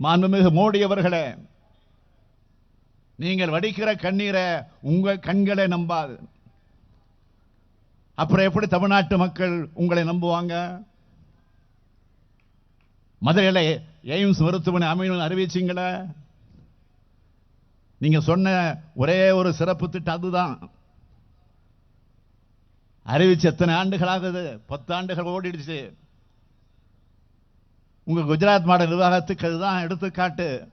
மாண்புமிகு மோடி அவர்களே நீங்கள் வடிக்கிற கண்ணீரை உங்க கண்களை நம்பாது. அப்புறம் எப்படி தமிழ்நாட்டு மக்கள் உங்களை நம்புவாங்க? மதுரையில் எய்ம்ஸ் மருத்துவமனை அமையணும் அறிவிச்சிங்களே? நீங்க சொன்ன ஒரே ஒரு சிறப்பு திட்டம் அதுதான். அறிவிச்சு எத்தனை ஆண்டுகள் ஆகுது பத்து ஆண்டுகள் ஓடிடுச்சு. உங்க குஜராத் மாடல் நிர்வாகத்துக்கு அதுதான் எடுத்துக்காட்டு.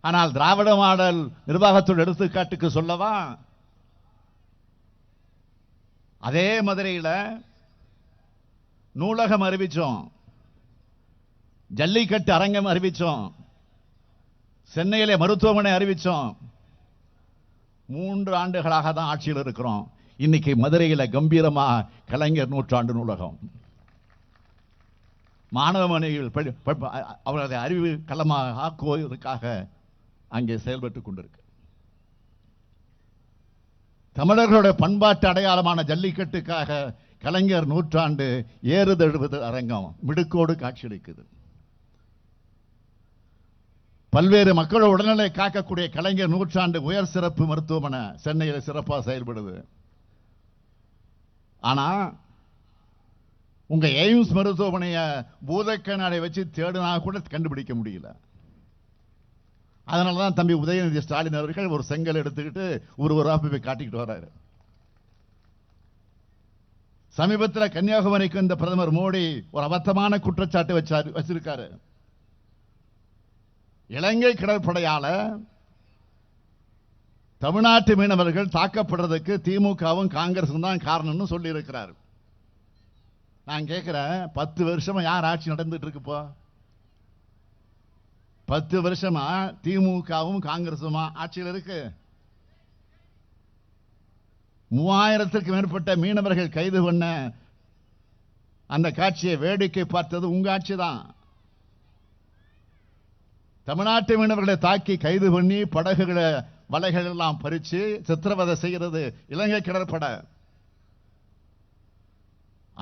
ஆனால் திராவிட மாடல் நிர்வாகத்தோட எடுத்துக்காட்டுக்கு சொல்லவா? அதே மதுரையில் நூலகம் அறிவிச்சோம். ஜல்லிக்கட்டு அரங்கம் அறிவிச்சோம். சென்னையிலே மருத்துவமனை அறிவிச்சோம். மூன்று ஆண்டுகளாக தான் ஆட்சியில் இருக்கிறோம். இன்னைக்கு மதுரையில் கம்பீரமா கலைஞர் நூற்றாண்டு நூலகம். மாணவ மாணவிகள் படி- அவரது அறிவு களமாக ஆக்குவதற்காக அங்கே செயல்பட்டு கொண்டிருக்கு. தமிழர்களுடைய பண்பாட்டு அடையாளமான ஜல்லிக்கட்டுக்காக கலைஞர் நூற்றாண்டு ஏறுதழுவது அரங்கம் மிடுக்கோடு காட்சியளிக்குது. பல்வேறு மக்களோட உடல்நிலை காக்கக்கூடிய கலைஞர் நூற்றாண்டு உயர் சிறப்பு மருத்துவமனை சென்னையில் சிறப்பாக செயல்படுது. ஆனா உங்க எய்ம்ஸ் மருத்துவமனைய பூதக்கண்ணாடை வச்சு தேடினா கூட கண்டுபிடிக்க முடியல. அதனால தான் தம்பி உதயநிதி ஸ்டாலின் அவர்கள் ஒரு செங்கல் எடுத்துக்கிட்டு ஒரு ஒரு போய் காட்டிக்கிட்டு வர்றாரு சமீபத்தில் கன்னியாகுமரிக்கு இந்த பிரதமர் மோடி ஒரு அபத்தமான குற்றச்சாட்டு வச்சாரு வச்சிருக்காரு. இலங்கை கடற்படையால தமிழ்நாட்டு மீனவர்கள் தாக்கப்படுறதுக்கு திமுகவும் காங்கிரசும் தான் காரணம்னு சொல்லியிருக்கிறார். நான் கேட்குறேன் பத்து வருஷமா யார் ஆட்சி நடந்துட்டு இருக்குப்போ பத்து வருஷமா திமுகவும் காங்கிரசுமா ஆட்சியில் இருக்கு? மூவாயிரத்திற்கு மேற்பட்ட மீனவர்கள் கைது பண்ண அந்த காட்சியை வேடிக்கை பார்த்தது உங்க ஆட்சி தான். தமிழ்நாட்டு மீனவர்களை தாக்கி கைது பண்ணி படகுகளை வலைகள் எல்லாம் பறிச்சு சித்திரவதை செய்கிறது இலங்கை கடற்படை.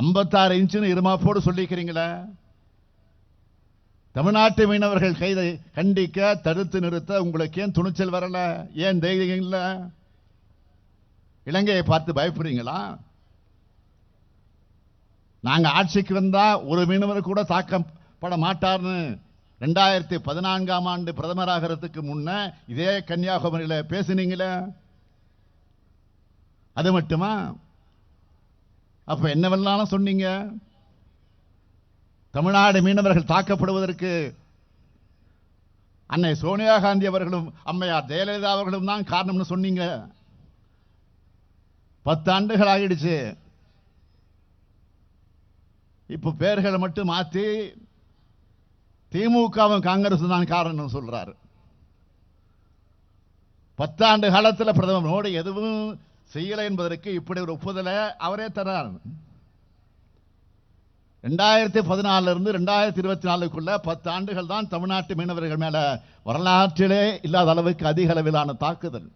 ஐம்பத்தாறு இன்ச்சுன்னு இருமாப்போடு சொல்லிக்கிறீங்களா? தமிழ்நாட்டு மீனவர்கள் கைதை கண்டிக்க தடுத்து நிறுத்த உங்களுக்கு ஏன் துணிச்சல் வரல? ஏன் தைரியம் இல்லை? இலங்கையை பார்த்து பயப்படுறீங்களா? நாங்கள் ஆட்சிக்கு வந்தால் ஒரு மீனவர் கூட தாக்கப்பட மாட்டார்னு ரெண்டாயிரத்தி பதினான்காம் ஆண்டு பிரதமராகிறதுக்கு முன்ன இதே கன்னியாகுமரியில் பேசுனீங்களே? அது மட்டுமா? அப்ப என்னவெல்லாம் சொன்னீங்க. தமிழ்நாடு மீனவர்கள் தாக்கப்படுவதற்கு அன்னை சோனியா காந்தி அவர்களும் அம்மையார் ஜெயலலிதா அவர்களும் தான் காரணம்னு சொன்னீங்க. பத்து ஆண்டுகள் ஆகிடுச்சு இப்ப பேர்களை மட்டும் மாத்தி திமுகவும் காங்கிரஸ் தான் காரணம் சொல்றாரு. பத்தாண்டு காலத்தில் பிரதமர் மோடி எதுவும் செய்யலை என்பதற்கு இப்படி ஒரு ஒப்புதலை அவரே தர்றார். ரெண்டாயிரத்தி பதினாலுல இருந்து ரெண்டாயிரத்தி இருபத்தி நாலுக்குள்ள பத்து ஆண்டுகள் தான் தமிழ்நாட்டு மீனவர்கள் மேல வரலாற்றிலே இல்லாத அளவுக்கு அதிக அளவிலான தாக்குதல்.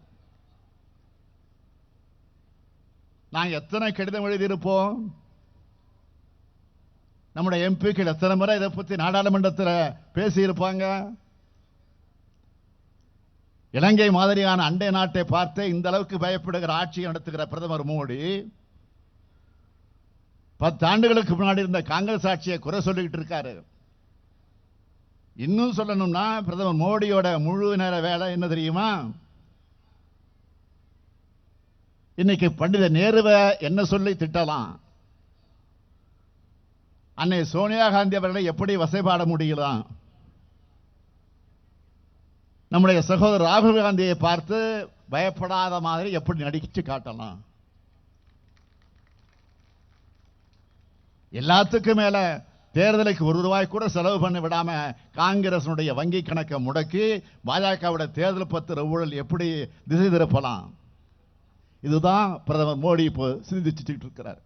நாங்கள் எத்தனை கடிதம் எழுதியிருப்போம்? நம்முடைய எம்பிக்கள் எத்தனை முறை இதை பற்றி நாடாளுமன்றத்தில் பேசியிருப்பாங்க? இலங்கை மாதிரியான அண்டை நாட்டை பார்த்து இந்த அளவுக்கு பயப்படுகிற ஆட்சியை நடத்துகிற பிரதமர் மோடி பத்து ஆண்டுகளுக்கு முன்னாடி இருந்த காங்கிரஸ் ஆட்சியை குறை சொல்லிக்கிட்டு இருக்காரு. இன்னும் சொல்லணும்னா பிரதமர் மோடியோட முழு நேர வேலை என்ன தெரியுமா? இன்னைக்கு பண்டித நேருவை என்ன சொல்லி திட்டலாம்? அன்னை சோனியா காந்தி அவர்களை எப்படி வசைபாட முடியலாம்? நம்முடைய சகோதரர் ராகுல் காந்தியை பார்த்து பயப்படாத மாதிரி எப்படி நடிச்சு காட்டலாம்? எல்லாத்துக்கும் மேல தேர்தலுக்கு ஒரு ரூபாய் கூட செலவு பண்ண விடாம காங்கிரசனுடைய வங்கி கணக்கை முடக்கி பாஜகவுடைய தேர்தல் பத்திர ஊழல் எப்படி திசை திருப்பலாம்? இதுதான் பிரதமர் மோடி இப்போ சிந்திச்சுட்டு இருக்கிறார்.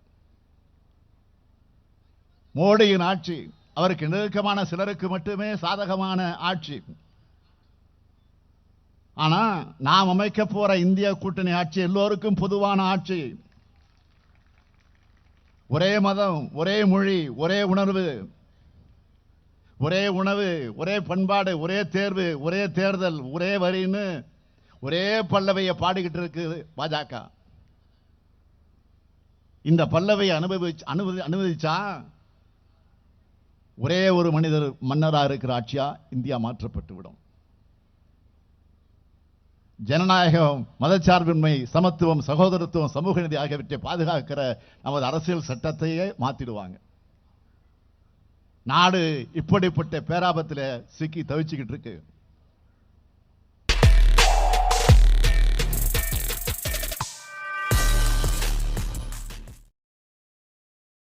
மோடியின் ஆட்சி அவருக்கு நெருக்கமான சிலருக்கு மட்டுமே சாதகமான ஆட்சி. ஆனால் நாம் அமைக்க போகிற இந்திய கூட்டணி ஆட்சி எல்லோருக்கும் பொதுவான ஆட்சி. ஒரே மதம் ஒரே மொழி ஒரே உணர்வு. ஒரே உணவு ஒரே பண்பாடு ஒரே தேர்வு ஒரே தேர்தல் ஒரே வரின்னு ஒரே பல்லவையை பாடிக்கிட்டு இருக்குது பாஜக. இந்த பல்லவையை அனுபவிச்சு அனுமதி அனுமதிச்சா ஒரே ஒரு மனிதர் மன்னராக இருக்கிற ஆட்சியாக இந்தியா மாற்றப்பட்டு விடும். ஜனநாயகம் மதச்சார்பின்மை சமத்துவம் சகோதரத்துவம் சமூக நீதி ஆகியவற்றை பாதுகாக்கிற நமது அரசியல் சட்டத்தையே மாத்திடுவாங்க. நாடு இப்படிப்பட்ட பேராபத்தில் சிக்கி தவிச்சுக்கிட்டு இருக்கு.